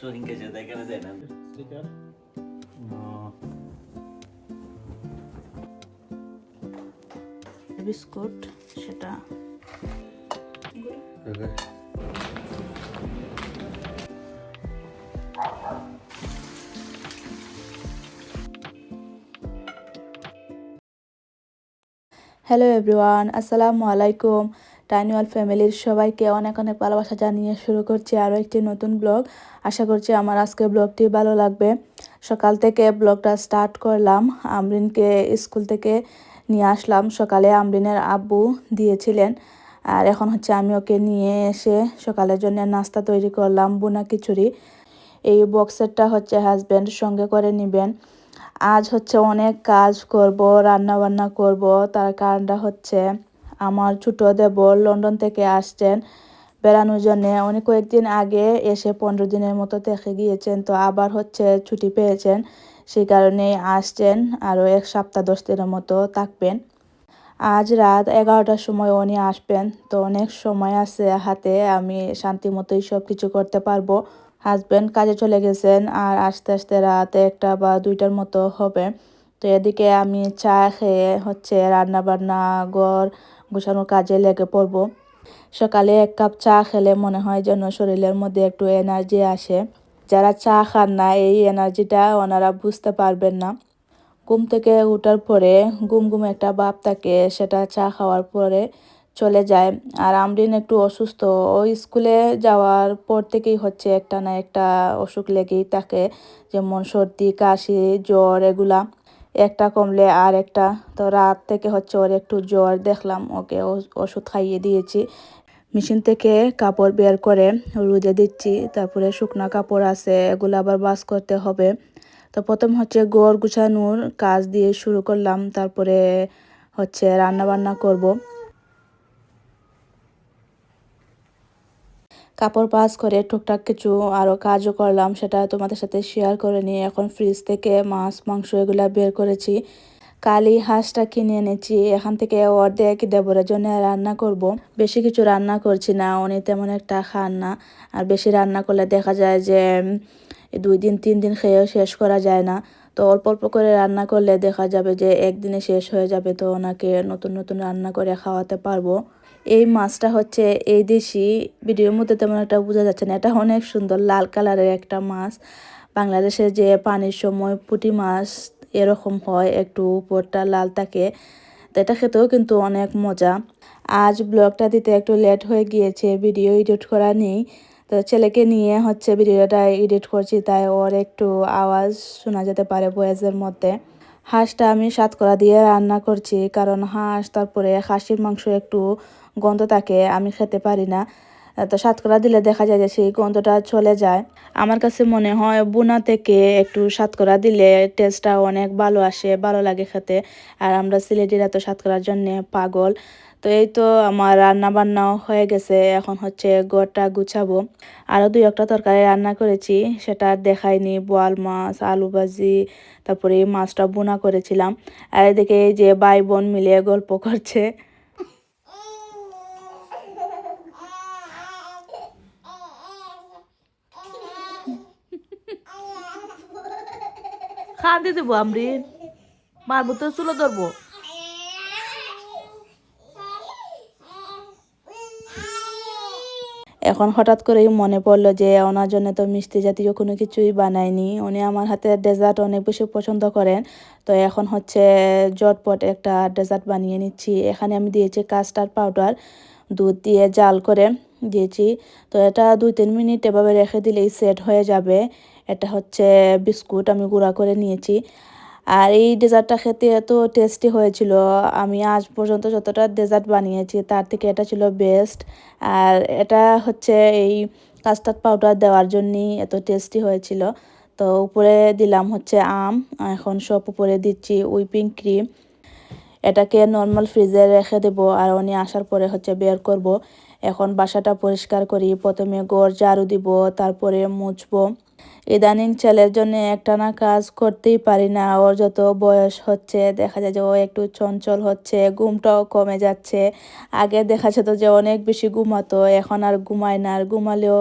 সোহিংকে সাথে এখানে দেয় না স্টিকার বিস্কুট সেটা হ্যালো এভরিওয়ান আসসালামু আলাইকুম টাইনিওয়াল ফ্যামিলির সবাইকে অনেক অনেক ভালোবাসা জানিয়ে শুরু করছি আরও একটি নতুন ব্লগ। আশা করছি আমার আজকে ব্লগটি ভালো লাগবে। সকাল থেকে ব্লগটা স্টার্ট করলাম। আমরিনকে স্কুল থেকে নিয়ে আসলাম। সকালে আমরিনের আব্বু দিয়েছিলেন। আর এখন হচ্ছে আমি ওকে নিয়ে এসে সকালের জন্য নাস্তা তৈরি করলাম বুনা খিচুড়ি। এই বক্সেরটা হচ্ছে হাজব্যান্ড সঙ্গে করে নেবেন। আজ হচ্ছে অনেক কাজ করব রান্না বান্না করব। তার কারণটা হচ্ছে আমার ছোটো দেবর লন্ডন থেকে আসছেন বেড়ানোর জন্য। উনি কয়েকদিন আগে এসে পনেরো দিনের মতো থেকে গিয়েছেন, তো আবার হচ্ছে ছুটি পেয়েছেন। সেই কারণে আসছেন, আরও এক সপ্তাহ দশ দিনের মতো থাকবেন। আজ রাত এগারোটার সময় উনি আসবেন, তো অনেক সময় আছে হাতে, আমি শান্তি মতোই সব কিছু করতে পারব। হাজব্যান্ড কাজে চলে গেছেন, আর আস্তে আস্তে রাত একটা বা দুইটার মতো হবে। তো এদিকে আমি চা খেয়ে হচ্ছে রান্না বান্না ঘর গোছানোর কাজে লেগে পড়ব। সকালে এক কাপ চা খেলে মনে হয় যেন শরীরের মধ্যে একটু এনার্জি আসে। যারা চা খান না, এই এনার্জিটা ওনারা বুঝতে পারবেন না। ঘুম থেকে ওঠার পরে ঘুম ঘুম একটা ভাব থাকে, সেটা চা খাওয়ার পরে চলে যায়। আর আমরিন একটু অসুস্থ, ও স্কুলে যাওয়ার পর থেকেই হচ্ছে একটা না একটা অসুখ লেগেই থাকে, যেমন সর্দি, কাশি, জ্বর, এগুলা। একটা কমলে আর একটা। তো রাত থেকে হচ্ছে ওর একটু জ্বর দেখলাম, ওকে ওষুধ খাইয়ে দিয়েছি। মেশিন থেকে কাপড় বের করে রোদে দিচ্ছি, তারপরে শুকনা কাপড় আছে, এগুলো আবার বাস করতে হবে। তো প্রথম হচ্ছে গড় গুছানোর কাজ দিয়ে শুরু করলাম, তারপরে হচ্ছে রান্না বান্না করব। কাপড় পাস করে টুকটাক কিছু আরও কাজও করলাম, সেটা তোমাদের সাথে শেয়ার করে নিয়ে এখন ফ্রিজ থেকে মাছ, মাংস এগুলা বের করেছি। কালি হাঁসটা কিনে এনেছি, এখান থেকে অর্ধেক দেবরের জন্য রান্না করব। বেশি কিছু রান্না করছি না, উনি তেমন একটা খান না। আর বেশি রান্না করলে দেখা যায় যে দুই দিন, তিন দিন খেয়েও শেষ করা যায় না। তো অল্প অল্প করে রান্না করলে দেখা যাবে যে, একদিনে শেষ হয়ে যাবে, তো ওনাকে নতুন নতুন রান্না করে খাওয়াতে পারব। এই মাছটা হচ্ছে এই দেশি ভিডিওর মধ্যে তেমন একটা বোঝা যাচ্ছে না। এটা অনেক সুন্দর, লাল কালারের একটা মাছ। বাংলাদেশে যে পানির সময় পুঁটি মাছ এরকম হয়, একটু উপরটা লাল থাকে এটা খেতেও কিন্তু অনেক মজা। আজ ব্লগটা দিতে একটু লেট হয়ে গিয়েছে ভিডিও এডিট করা নেই। তো ছেলেকে নিয়ে হচ্ছে ভিডিওটা এডিট করছি, তাই ওর একটু আওয়াজ শোনা যেতে পারে ভয়েসের মধ্যে। হাঁসটা আমি সাতকরা দিয়ে রান্না করছি, কারণ হাঁস, তারপরে খাসির মাংস একটু গন্ধ থাকে আমি খেতে পারি না। তো সাতকরা দিলে দেখা যায় যে সেই গন্ধটা চলে যায়। আমার কাছে মনে হয় বোনা থেকে একটু সাতকরা দিলে টেস্টটা অনেক ভালো আসে, ভালো লাগে খেতে। আর আমরা সিলেটিরা তো সাতকরার জন্য পাগল। তো এই তো আমার রান্না বান্নাও হয়ে গেছে, এখন হচ্ছে গোটা গুছাবো। আরও দুই একটা তরকারি রান্না করেছি, সেটা দেখাইনি, বোয়াল মাছ, আলু ভাজি, তারপরে মাছটা বোনা করেছিলাম। আর এদিকে এই যে ভাই বোন মিলে গল্প করছে। খান দেবো আমরিন মারবো তো চুলো ধরবো। এখন হঠাৎ করেই মনে পড়ল যে ওনার জন্য তো মিষ্টি জাতীয় কোনো কিছুই বানায়নি। উনি আমার হাতে ডেজার্ট অনেক বেশি পছন্দ করেন। তো এখন হচ্ছে জটপট একটা ডেজার্ট বানিয়ে নিচ্ছি। এখানে আমি দিয়েছি কাস্টার্ড পাউডার, দুধ দিয়ে জাল করে দিয়েছি। তো এটা দুই তিন মিনিট এভাবে রেখে দিলেই সেট হয়ে যাবে। এটা হচ্ছে বিস্কুট আমি গুঁড়া করে নিয়েছি। আর এই ডেজার্টটা খেতে এত টেস্টি হয়েছিল। আমি আজ পর্যন্ত যতটা ডেজার্ট বানিয়েছি, তার থেকে এটা ছিল বেস্ট আর এটা হচ্ছে এই কাস্টার্ড পাউডার দেওয়ার জন্যই এত টেস্টি হয়েছিল। তো উপরে দিলাম হচ্ছে আম, এখন সব উপরে দিচ্ছি উইপিং ক্রিম এটাকে নর্মাল ফ্রিজে রেখে দেব, আর উনি আসার পরে হচ্ছে বের করব। এখন বাসাটা পরিষ্কার করি, প্রথমে গড় ঝাড়ু দিব, তারপরে মুছবো। ইদানিং ছেলের জন্য একটানা কাজ করতেই পারি না। ওর যত বয়স হচ্ছে, দেখা যায় যে ও একটু চঞ্চল হচ্ছে, ঘুমটাও কমে যাচ্ছে। আগে দেখা যেত যে অনেক বেশি ঘুমাতো, এখন আর ঘুমায় না। আর ঘুমালেও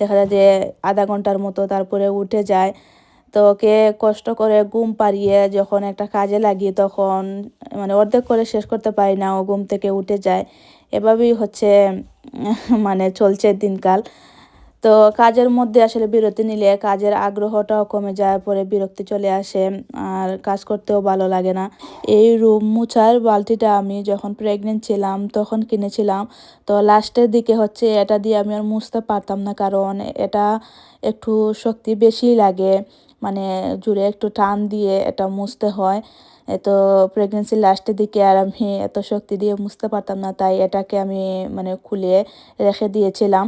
দেখা যায় যে আধা ঘণ্টার মতো তারপরে উঠে যায়। তো ওকে কষ্ট করে ঘুম পাড়িয়ে যখন একটা কাজে লাগি তখন মানে অর্ধেক করে শেষ করতে পারি না, ও ঘুম থেকে উঠে যায়। এভাবেই হচ্ছে মানে চলছে দিনকাল। তো কাজের মধ্যে আসলে বিরতি নিলে কাজের আগ্রহটাও কমে যায়, পরে বিরক্তি চলে আসে, আর কাজ করতেও ভালো লাগে না। এই রুম মুছার বালতিটা আমি যখন প্রেগনেন্ট ছিলাম, তখন কিনেছিলাম। তো লাস্টের দিকে হচ্ছে এটা দিয়ে আমি আর মুছতে পারতাম না, কারণ এটা একটু শক্তি বেশি লাগে। মানে জুড়ে একটু টান দিয়ে এটা মুছতে হয়। এ তো প্রেগনেন্সির লাস্টের দিকে আর আমি এত শক্তি দিয়ে মুছতে পারতাম না, তাই এটাকে আমি মানে খুলে রেখে দিয়েছিলাম।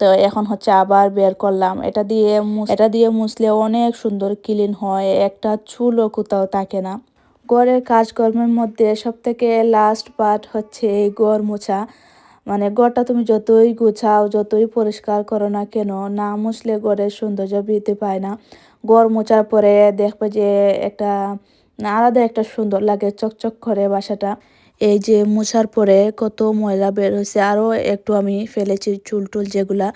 তো এখন হচ্ছে আবার বের করলাম। এটা দিয়ে এটা দিয়ে মুছলে অনেক সুন্দর ক্লিন হয়, একটা চুলও কোথাও থাকে না। ঘরের কাজকর্মের মধ্যে সব থেকে লাস্ট পার্ট হচ্ছে এই ঘর মোছা। মানে ঘরটা তুমি যতই গুছাও, যতই পরিষ্কার করো না কেন, না মুছলে ঘরের সৌন্দর্য বৃদ্ধি পায় না। ঘর মোছার পরে দেখবে যে একটা, আলাদা একটা সুন্দর লাগে চকচক করে বাসাটা। এই যে মোছার পরে কত ময়লা বের হয়েছে আরও একটু আমি ফেলেছি চুল টুল যেগুলা,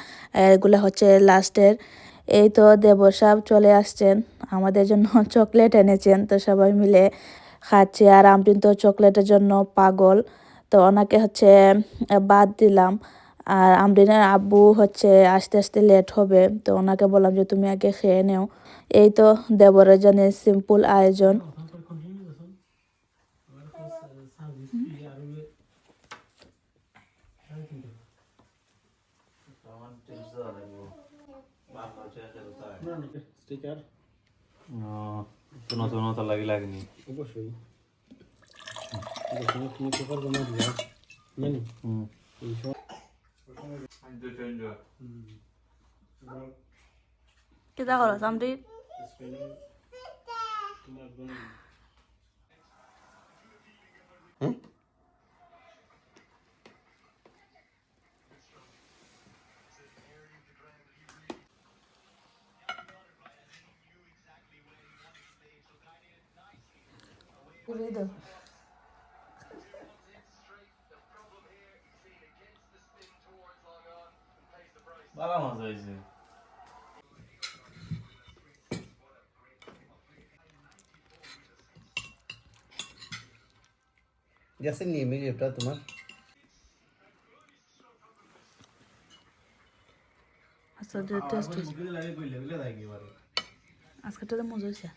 এগুলা হচ্ছে লাস্টের। এই তো দেবর চলে আসছেন, আমাদের জন্য চকলেট এনেছেন, তো সবাই মিলে খাচ্ছে। আর আমরিন তো চকলেটের জন্য পাগল, তো ওনাকে হচ্ছে বাদ দিলাম। আর আমরিনের আব্বু হচ্ছে আস্তে আস্তে লেট হবে, তো ওনাকে বললাম যে, তুমি আগে খেয়ে নেও। এই তো দেবরের জন্য সিম্পল আয়োজন। করতে হয় স্টিকার তুনো তুনো তো লাগি লাগনি অবশ্যই দেখুন তুমি পেপার জমা দিলা জানি এই সব কিতা করো আমরিন তোমার জন্য ভালো মজা হয়েছে গ্যাসের নিয়ে মিলিয়েটা তোমার আচ্ছা টেস্ট হয়েছে আজকে তো মজা হয়েছে